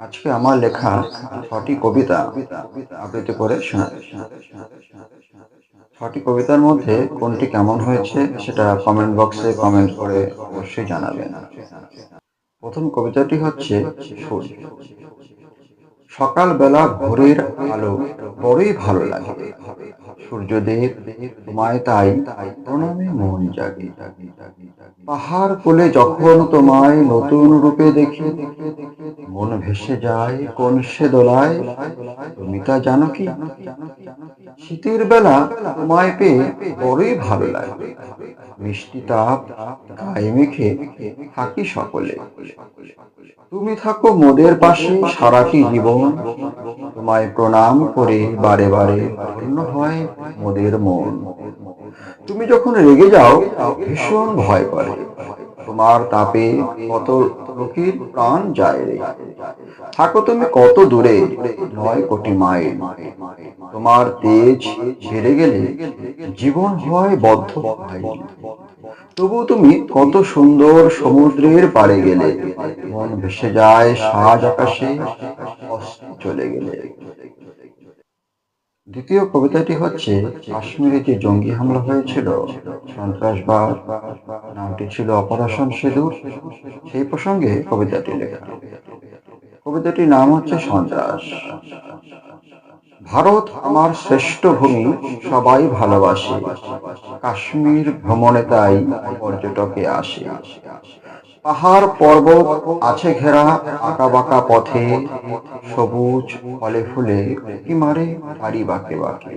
আজকে আমার লেখা ছটি কবিতা আবৃত্তি করে ছটি কবিতার মধ্যে কোনটি কেমন হয়েছে সেটা কমেন্ট বক্সে কমেন্ট করে অবশ্যই জানাবেন। প্রথম কবিতাটি হচ্ছে সূর্য সকালবেলা ভোরের আলো বড়ই ভালো লাগে। সূর্যদেব তোমায় তাই প্রণামে মন জাগে। পাহাড় কোলে যখন তোমায় নতুন রূপে দেখি, মন ভেসে যায় কোন সে দোলায়। তুমি তা জানো কি? শীতের বেলা তোমায় পেয়ে বড়ই ভালো লাগে মিষ্টি তাপ গায়ে মেখে থাকি সকলে। তুমি থাকো মোদের পাশে সারাটি জীবন। তোমায় প্রণাম করে বারে বারে হয় মোদের মন। তুমি যখন রেগে যাও, ভীষণ ভয় করে। তোমার তাপে কত লোকের প্রাণ যায় রে। থাকো তুমি কত দূরে, নয় কোটি মাইল। তোমার তেজ ছেড়ে গেলে জীবন হয় বদ্ধ তবু তুমি কত সুন্দর সমুদ্রের পাড়ে গেলে, মন ভেসে যায় সাজ আকাশে চলে গেলে। দ্বিতীয় কবিতাটি হচ্ছে, কাশ্মীরে যে জঙ্গি হামলা হয়েছিল, সন্ত্রাসবাদ, নামটি ছিল অপারেশন সিঁদুর সেই প্রসঙ্গে কবিতাটি লেখা। কবিতাটির নাম হচ্ছে সন্ত্রাস। ভারত আমার শ্রেষ্ঠ ভূমি, সবাই ভালোবাসে। কাশ্মীর ভ্রমণে তাই পর্যটকে আসে। পাহাড় পর্বত আছে ঘেরা আঁকা বাঁকা পথে, সবুজ ফলে ফুলে কি মারে বাড়ি বাঁকে বাঁকে।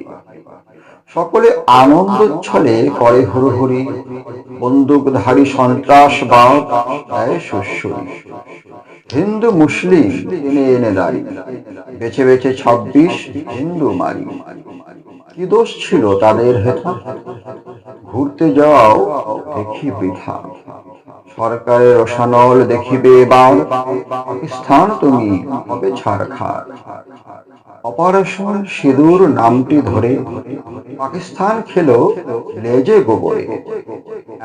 সকলে আনন্দ ছলে করে হুড়োহুড়ি, বন্দুকধারী সন্ত্রাস বা দেয় হিন্দু মুসলিম এনে এনে দাঁড়ি বেছে বেছে ছাব্বিশ হিন্দু মারি। কি দোষ ছিল তাদের হেতু ঘুরতে যাও, দেখি বৃথা। সরকারের রসানল দেখিবে এবার পাকিস্তান তুমি হবে ছাড়খাড় অপারেশন সিঁদুর নামটি ধরে পাকিস্তান খেলো লেজে গোবরে।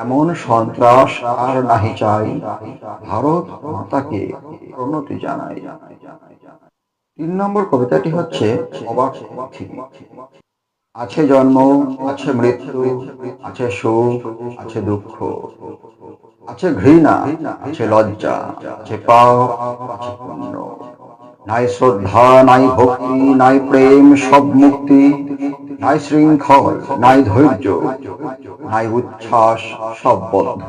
এমন সন্ত্রাস আর নাহি চাই। ভারত মাতাকে প্রণতি জানাই জানাই জানাই তিন নম্বর কবিতাটি হচ্ছে আছে জন্ম, আছে মৃত্যু, আছে সুখ, আছে দুঃখ। আছে ঘৃণা, আছে লজ্জা, আছে পাপ, আছে পুণ্য। নাই শ্রদ্ধা, নাই ভক্তি, নাই প্রেম, সব মুক্তি। নাই শৃঙ্খল, নাই ধৈর্য। নাই উচ্ছ্বাস, সব বদ্ধ।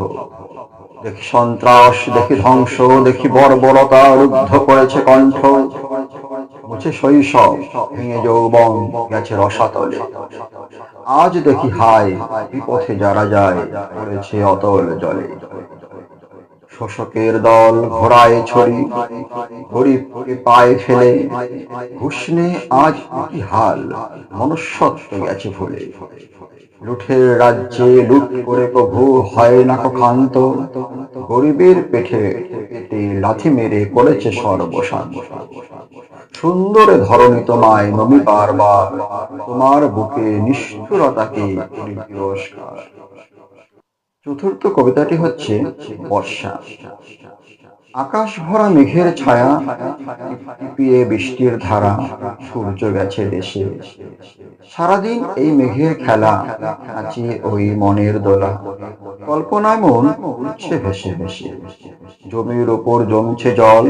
দেখি সন্ত্রাস, দেখি ধ্বংস, দেখি বর্বরতা রুদ্ধ করেছে কণ্ঠ। মুছে শৈশব ভেঙে যৌবন গেছে রসাতলে। আজ দেখি হায়, বিপথে যারা যায় পড়েছে অতল জলে। শোষকের দল ঘোড়ায় ছড়ি, গরিবকে পায়ে ফেলে। হুসনে আজ কি হাল, মনুষ্যত্ব গেছে ভুলে লুঠের রাজ্যে লুট করে প্রভু, হয় না ক্ষান্ত। গরিবের পেটে পেটে লাথি মেরে করেছে সর্বশান্ত সুন্দরে ধরণী তোমায় নমি বারবার তোমার বুকে নিষ্ঠুরতাকে চতুর্থ কবিতাটি হচ্ছে বর্ষা। আকাশ ভরা মেঘের ছায়া, টিপিয়ে বৃষ্টির ধারা, সূর্য গেছে দেশে। সারাদিন এই মেঘের খেলা নাচিয়ে ওই মনের দোলা। কল্পনায় মন উঠছে ভেসে ভেসে। জমির ওপর জমছে জল,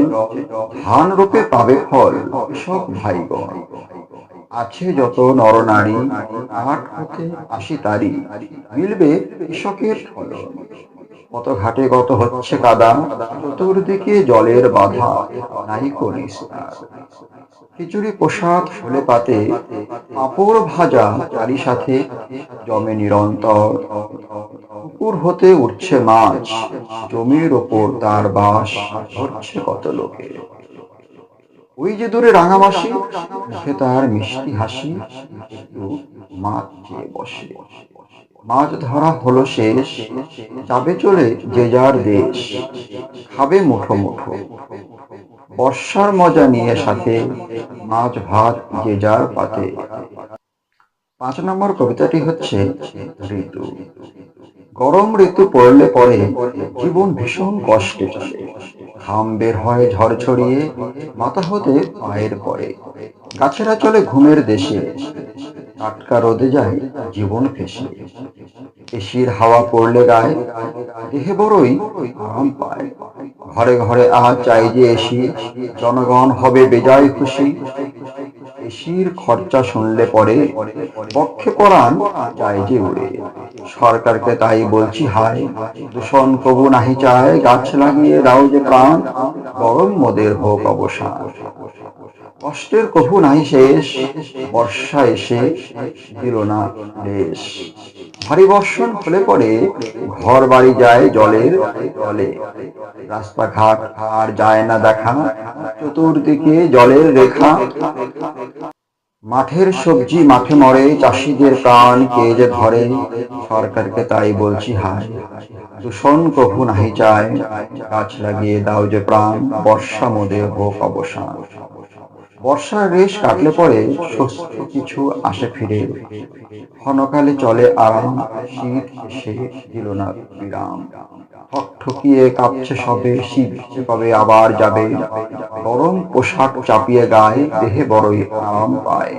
ধান রূপে পাবে ফল কৃষক ভাইগণ। আছে যত নরনারী আট হতে আশি তারি, মিলবে কৃষকের ফলন। কত ঘাটে কত হচ্ছে কাদা চতুর্দিকে জলের বাধা, নাই করিস খিচুড়ি প্রসাদ ফুলে পাতে, পাঁপড় ভাজা তারই সাথে, জমে নিরন্তর। পুকুর হতে উঠছে মাছ, জমির ওপর তার বাস, ধরছে কত লোকে। ওই যে দূরে রাঙামাসি মুখে তার মিষ্টি হাসি মাছ চেয়ে বসে। মাছ ধরা হলো শেষ। যাবে চলে যে যার দেশ। খাবে মুঠো মুঠো। বর্ষার মজা নিয়ে সাথে মাছ ভাত যে যার পাতে। পাঁচ নম্বর কবিতাটি হচ্ছে ঋতু। গরম ঋতু পড়লে পরে জীবন ভীষণ কষ্টে চলে। ঘাম বের হয় ঝড় ছড়িয়ে, মাথা হতে পায়ের পরে। গাছেরা চলে ঘুমের দেশে। টাটকা রোদে যায়, জীবন ফেসে। এসির হাওয়া পড়লে গায়ে, দেহে বড়ই আরাম পায়। ঘরে ঘরে আজ চাই যে এসি, জনগণ হবে বেজায় খুশি। এসির খরচা শুনলে পরে পক্ষে পরাণ যায় যে উড়ে। সরকারকে তাই বলছি হায়, দূষণ কবু নাহি চায়, গাছ লাগিয়ে দাও যে প্রাণ গরম মোদের হোক অবসান। কষ্টের কভু নাই শেষ, বর্ষা এসে দিল না দেশ ভারী বর্ষণ হলে পরে ঘর বাড়ি যায় জলের জলে রাস্তাঘাট আর যায় না দেখা, চতুর্দিকে জলের রেখা। মাঠের সবজি মাঠে মরে, চাষিদের প্রাণ কে যে ধরে? সরকারকে তাই বলছি হায়। দূষণ কভু নাহি চায়, গাছ লাগিয়ে দাও যে প্রাণ, বর্ষা মোদের হোক অবসান। Lord. বর্ষার রেশ কাটলে পরে স্বস্তি কিছু আসে ফিরে। ক্ষণকালে চলে আরাম, শীত এসে দিল না বিরাম। ঠক ঠকিয়ে কাঁপছে সবে, শীত কবে আবার যাবে? গরম পোশাক চাপিয়ে গায়ে, দেহে বড়ই আরাম পায়।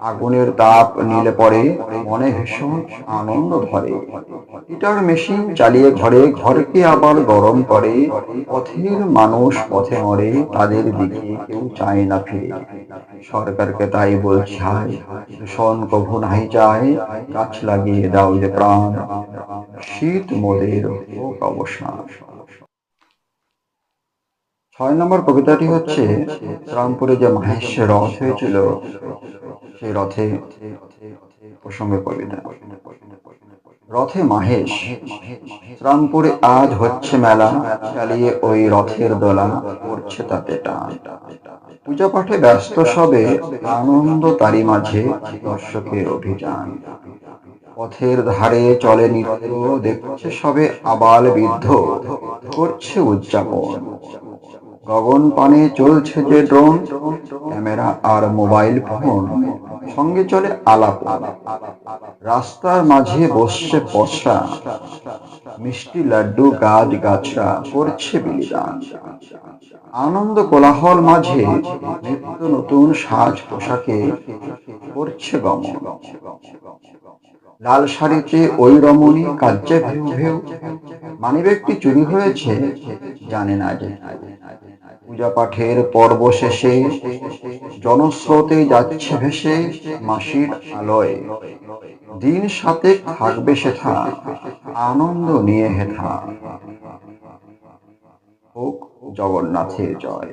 আগুনের তাপ নিলে পরে মনে ভীষণ আনন্দ ধরে। হিটার মেশিন চালিয়ে ঘরে, ঘরকে আবার গরম করে। পথের মানুষ পথে মরে তাদের দিকে কেউ চায় না সরকারকে তাই বলছি হায় দূষণ কভু নাহি চায় গাছ লাগিয়ে দাও যে প্রাণ, শীত মোদের হোক অবসান। ছয় নম্বর কবিতাটি হচ্ছে, রামপুরে যে মাহেশের রথ হয়েছিল, সেই রথে প্রসঙ্গে কবিতা। রথে মাহেশ রামপুরে আজ হচ্ছে মেলা, চালিয়ে ওই রথের দোলা করছে তাতে টান পূজা পাঠে ব্যস্ত সবে আনন্দ তারি মাঝে দর্শকের অভিযান। পথের ধারে চলে নৃত্য, দেখছে সবে আবাল বৃদ্ধ, করছে উদযাপন। গগন পানে চলছে যে ড্রোন, ক্যামেরা আর মোবাইল ফোন। সঙ্গে চলে আলাপ। রাস্তার মাঝে বসছে পশা মিষ্টি লাড্ডু, গাছ গাছরা করছে বিলিদান। আনন্দ কোলাহল মাঝে নিত্য নতুন সাজ পোশাকে করছে গমন। লাল শাড়িতে ওই রমণী ভেউ ভেউ। মানে ব্যক্তি চুরি হয়েছে, জানে না যে। পূজা পাঠের পর্ব শেষে জনস্রোতে যাচ্ছে ভেসে মাসির আলোয়। দিন সাথে থাকবে সেথা, আনন্দ নিয়ে হেথা। হোক জগন্নাথের জয়।